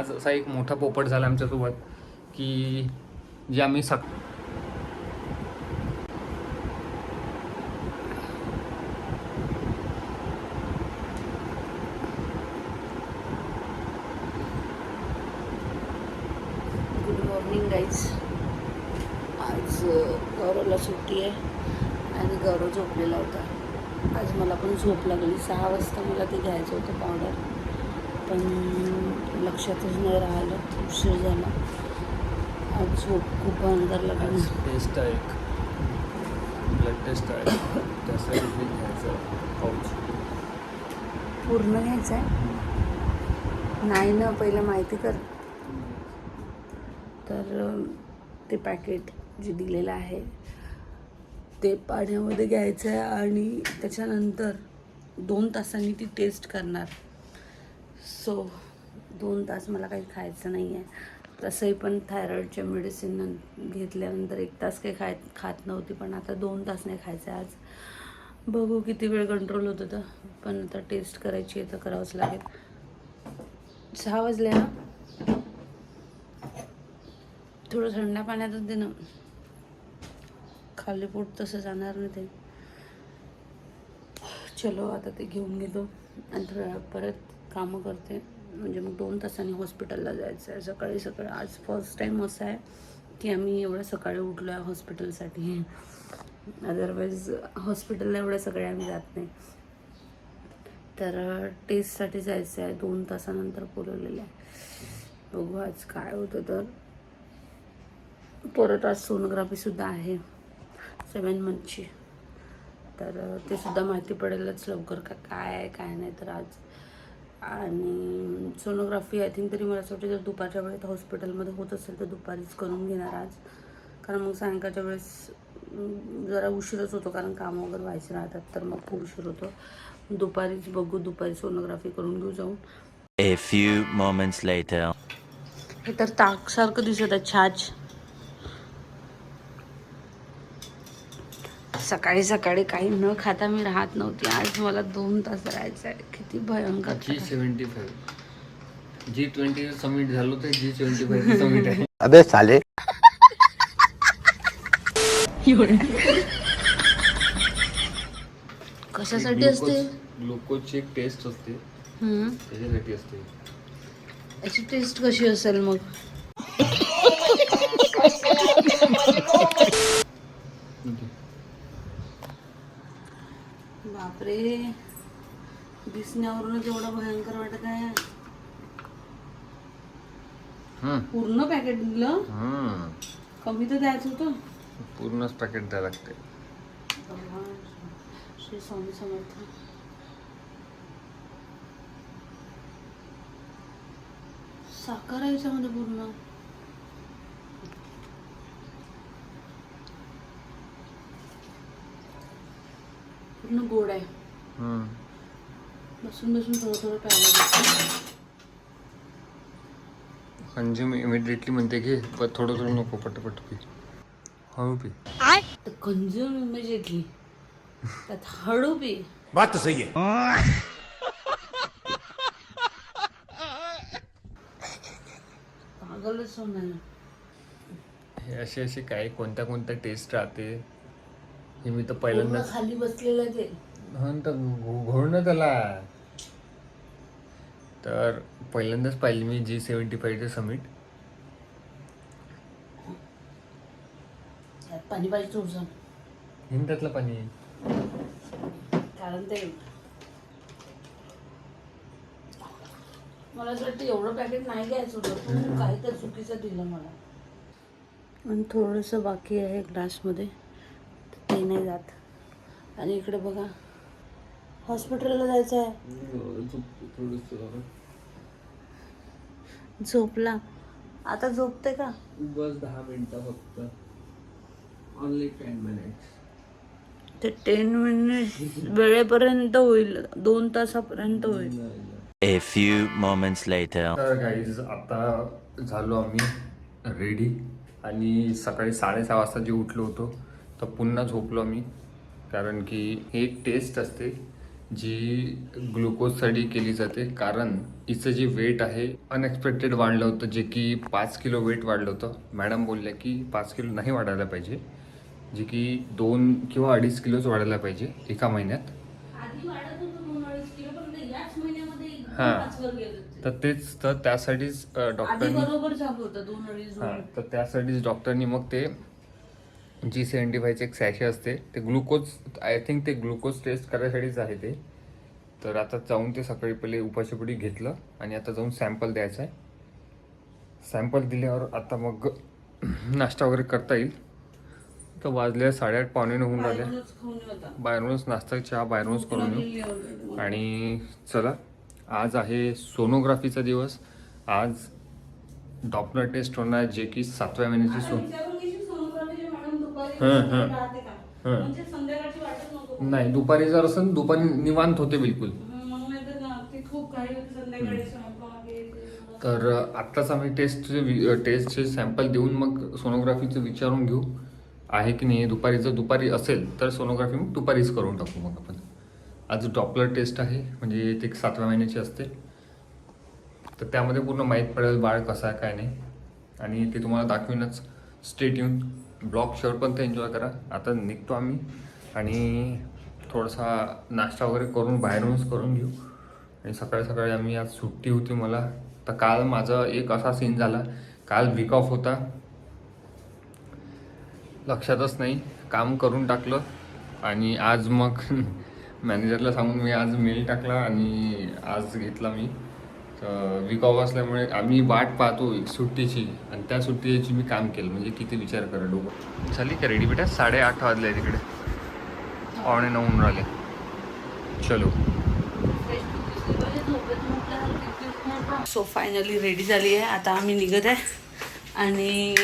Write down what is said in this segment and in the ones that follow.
आज असा एक मोठा पोपट झाला आमच्यासोबत की जे आम्ही सक गुड मॉर्निंग गाईज आज गौरवला सुट्टी आहे आणि गौरव झोपलेला होता. आज मला पण झोप लागली. सहा वाजता मला ते घ्यायचं होतं पावडर पण लक्षातच नाही राहिलं. उशीर झाला. आज झोप खूप अंदर लागली. टेस्ट आहे एक. ब्लड टेस्ट आहे. त्यासाठी घ्यायचं. पाऊच. पूर्ण घ्यायचं आहे? नाही ना पहिलं माहिती कर. तर ते पॅकेट जे दिलेलं आहे ते पाण्यामध्ये घ्यायचं आहे आणि त्याच्यानंतर दोन तासांनी ती टेस्ट करणार. सो दोन तास मला काही खायचं नाही आहे तसंही पण थायरॉईडच्या मेडिसिन घेतल्यानंतर एक तास काही खाय खात नव्हती पण आता दोन तास नाही खायचं आहे आज. बघू किती वेळ कंट्रोल होत होतं पण आता टेस्ट करायची आहे तर करावंच लागेल. सहा वाजले ना थोडं थंड पाण्यातच दे ना. खाली पोट तसं जाणार नाही ते. चलो आता ते घेऊन गेलो आणि थोडा परत कामं करते. म्हणजे मग दोन तासांनी हॉस्पिटलला जायचं आहे सकाळी सकाळी आज फर्स्ट टाईम असं आहे की आम्ही एवढं सकाळी उठलो आहे हॉस्पिटलसाठी अदरवाईज हॉस्पिटलला एवढ्या सगळे आम्ही जात नाही. तर टेस्टसाठी जायचं आहे दोन तासानंतर बोलवलेलं आहे. बघू आज काय होतं तर. परत आज सोनोग्राफीसुद्धा आहे. सेवन मंथची तर ते सुद्धा माहिती पडेलच लवकर का काय आहे काय नाही. तर आज आणि सोनोग्राफी आय थिंक तरी मला असं वाटतं जर दुपारच्या वेळेत हॉस्पिटलमध्ये होत असेल तर दुपारीच करून घेणार आज. कारण मग सायंकाळच्या वेळेस जरा उशीरच होतो कारण काम वगैरे व्हायचे राहतात तर मग खूप उशीर होतो. दुपारीच बघू दुपारी सोनोग्राफी करून घेऊ जाऊन A few moments later. हे तर ताकसारखं दिसत आहे छाछ सकाळी सकाळी काही न खाता मी राहत नव्हती. आज मला दोन तास राहायचं आहे. किती भयंकर G seventy five G twenty summit झालं तर जी सेवन्टी फाईव्ह समिट आहे. अबे साले. कशासाठी असते? ग्लुकोजची एक टेस्ट असते. हम्म. त्याच्यासाठी असते. याची टेस्ट कशी असेल मग? बापरे. दिसण्यावरूनच एवढं भयंकर वाटत आहे. पूर्ण पॅकेट दिलं. कमी तर द्यायचं होतं. पूर्णच पॅकेट द्यावं लागते श्री स्वामी समर्थ. साखर आहे याच्यामध्ये पूर्ण. पूर्ण गोड आहे. हम्म. बसून बसून थोडं थोडं प्यायला कंझ्युम इमिडिएटली म्हणते की पण थोडं थोडं नको पटपट पी. हळू पी. तर कंझ्युम इमिजिएटली त्यात हळू पी. बात तो सही है पागलच होणार. हे असे असे काय कोणत्या कोणत्या टेस्ट राहते? हे मी तर पूर्ण पहिल्यांदाच खाली बसलेलं ते. हा तर घोळ ना त्याला. तर पहिल्यांदाच पाहिली मी जी सेवन्टी फाईव्हचे समिट त्यात पाणी पाहिजे थोडंसं हिन त्यातलं पाणी. कारण ते मला असं वाटतं एवढं पॅकेट नाही घ्यायचं होतं. तू काही तर चुकीचं दिलं मला. आणि थोडंसं बाकी आहे ग्लासमध्ये नाही जात. आणि इकडे बघा हॉस्पिटलला जायचं आहे झोपला. आता झोपते का? बस दहा मिनिटं फक्त. ओनली टेन मिनिट्स ते टेन मिनिट वेळेपर्यंत होईल. दोन तासापर्यंत होईल. A few moments later. तर गाईज आता झालो आम्ही रेडी आणि सकाळी साडेसहा वाजता जे उठलो होतो तर पुन्हा झोपलो आम्ही. कारण की एक टेस्ट असते जी ग्लुकोजसाठी केली जाते. कारण हिचं जे वेट आहे अनएक्सपेक्टेड वाढलं होतं. जे की पाच किलो वेट वाढलं होतं. मॅडम बोलल्या की पाच किलो नाही वाढायला पाहिजे. जे की दोन किंवा अडीच किलोच वाढायला पाहिजे एका महिन्यात. हा. तर तेच तर त्यासाठीच डॉक्टरनी हां तर त्यासाठीच डॉक्टरनी मग ते जी सेवन्टी फायचे एक सॅशे असते. ते ग्लुकोज आय थिंक ते ग्लुकोज टेस्ट करायसाठीच आहे ते. तर आता जाऊन ते सकाळी पहिले उपाशीपोटी घेतलं आणि आता जाऊन सॅम्पल द्यायचं आहे. सॅम्पल दिल्यावर आता मग नाश्ता वगैरे करता येईल. तर वाजले साडेआठ पावणे नऊ होऊन राहिले. बाहेरूनच नाश्ता चहा बाहेरूनच करून येऊ. आणि चला आज आहे सोनोग्राफीचा दिवस. आज डॉप्लर टेस्ट होणार जे की सातव्या महिन्याची सो विचारून घेशील सोनोग्राफीचे मॅडम दुपारी हं, हं. राहते का? हं. म्हणजे संध्याकाळची वाटत नको नाही दुपारी जर असेल दुपारी निवांत होते बिलकुल. हं, मग नाहीतर ना, ते खूप काही होते संध्याकाळी स्वयंपाक हे ते. तर अ, आत्ताच आम्ही टेस्टचे टेस्टचे सॅम्पल देऊन मग सोनोग्राफीचं विचारून घेऊ. आहे की नाही दुपारी जर दुपारी असेल तर सोनोग्राफी मग दुपारीच करून टाकू मग आपण. आज डॉपलर टेस्ट आहे म्हणजे ते एक सातव्या महिन्याची असते. तर त्यामध्ये पूर्ण माहीत पडेल बाळ कसं आहे काय नाही. आणि ते तुम्हाला दाखवीनच. स्टेट येऊन ब्लॉग शेवटपर्यंत एन्जॉय करा. आता निघतो आम्ही आणि थोडासा नाश्ता वगैरे करून बाहेरूनच करून घेऊ. आणि सकाळी सकाळी आम्ही आज सुट्टी होती मला. तर काल माझा एक असा सीन झाला. काल वीक ऑफ होता. लक्षातच नाही. काम करून टाकलं. आणि आज मग मॅनेजरला सांगून मी आज मेल टाकला आणि आज घेतला मी. वीक ऑफ असल्यामुळे आम्ही वाट पाहतो सुट्टीची. आणि त्या सुट्टीची मी काम केलं. म्हणजे किती विचार करा डोकं. झाली का रेडी बेटा? साडेआठ वाजले तिकडे पावणे नऊ होऊन राहिले. चलो. सो फायनली रेडी झाली आहे. आता आम्ही निघत आहे. आणि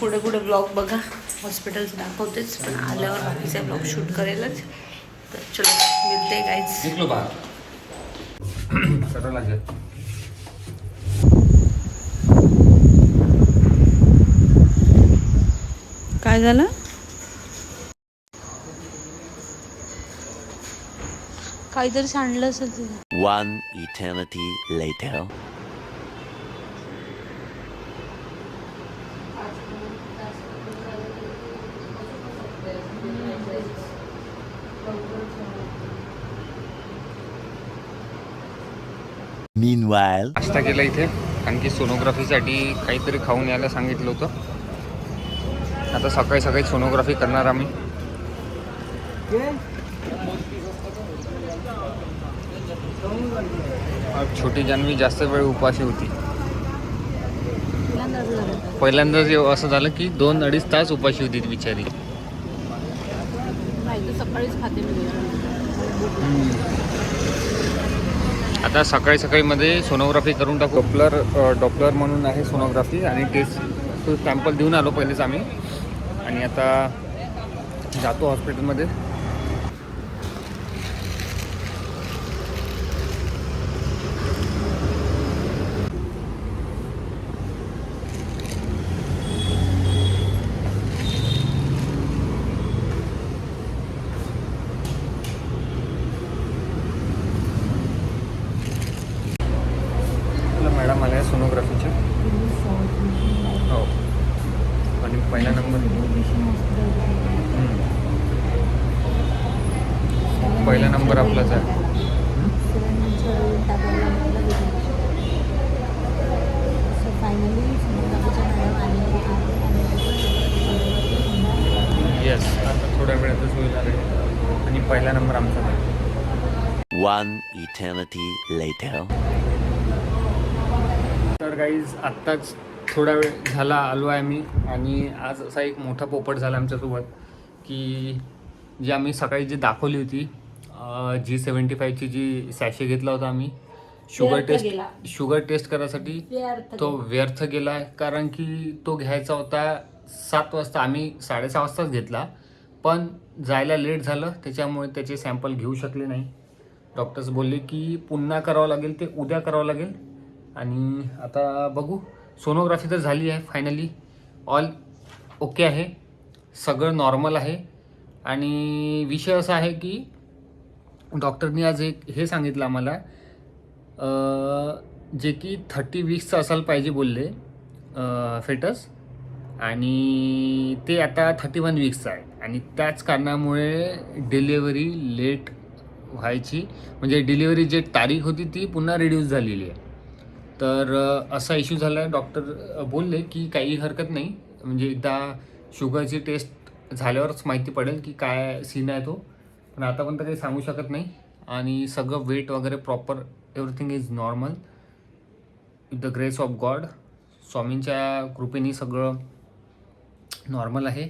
पुढे पुढे ब्लॉग बघा. हॉस्पिटल्स दाखवतेच. पण आल्यावर बाकीचे ब्लॉग शूट करेलच. तर चलो मिळते काहीच लागेल काय झालं? काहीतरी सांडलं असेल तिथे One eternity later. Meanwhile, नाश्ता केला इथे. आणखी सोनोग्राफीसाठी काहीतरी खाऊन यायला सांगितलं होतं. आता सकाळी सकाळी सोनोग्राफी करणार आम्ही. आज छोटी जान्हवी जास्त वेळ उपाशी होती. पहिल्यांदाच असं झालं की दोन अडीच तास उपाशी होती बिचारी. सकाळीच खाते आता सकाळी सकाळीमध्ये सोनोग्राफी करून टाकू. डॉपलर डॉपलर म्हणून आहे सोनोग्राफी आणि टेस्ट सॅम्पल देऊन आलो पहिलेच आम्ही. आणि आता जातो हॉस्पिटलमध्ये आपलं मॅडम आल्या हो. आणि पहिला नंबर. पहिला नंबर आपलाच आहे. येस आता थोड्या वेळातच होईल आहे आणि पहिला नंबर आमचा आहे. One eternity later. तर गाईज आत्ताच थोडा वेळ झाला आलो आहे मी. आणि आज असा एक मोठा पोपट झाला आमच्यासोबत की जी आम्ही सकाळी जी दाखवली होती जी सेवन्टी फायची जी सॅशे घेतला होता आम्ही शुगर टेस्ट. शुगर टेस्ट करायसाठी तो व्यर्थ गेला आहे कारण की तो घ्यायचा होता सात वाजता. आम्ही साडेसहा वाजताच घेतला. पण जायला लेट झालं. त्याच्यामुळे त्याचे सॅम्पल घेऊ शकले नाही. डॉक्टर्स बोलले की पुन्हा करावं लागेल ते उद्या करावं लागेल. आणि आता बघू. सोनोग्राफी तर झाली आहे फायनली ऑल ओके आहे. सगळं नॉर्मल आहे. आणि विषय असा आहे की डॉक्टरनी आज एक हे सांगितलं आम्हाला. जे की थर्टी वीक्सचं असायला पाहिजे बोलले फेटस आणि ते आता थर्टी वन वीक्सचं आहे. आणि त्याच कारणामुळे डिलेवरी लेट व्हायची. म्हणजे डिलिव्हरी जे तारीख होती ती पुन्हा रिड्यूस झालेली आहे. तर असा इश्यू झाला आहे डॉक्टर बोलले की काही हरकत नाही. म्हणजे एकदा शुगरची टेस्ट झाल्यावरच माहिती पडेल की काय सीन आहे तो. पण आतापर्यंत काही सांगू शकत नाही. आणि सगळं वेट वगैरे proper everything is normal with the grace of God स्वामींच्या कृपेने सगळं नॉर्मल आहे.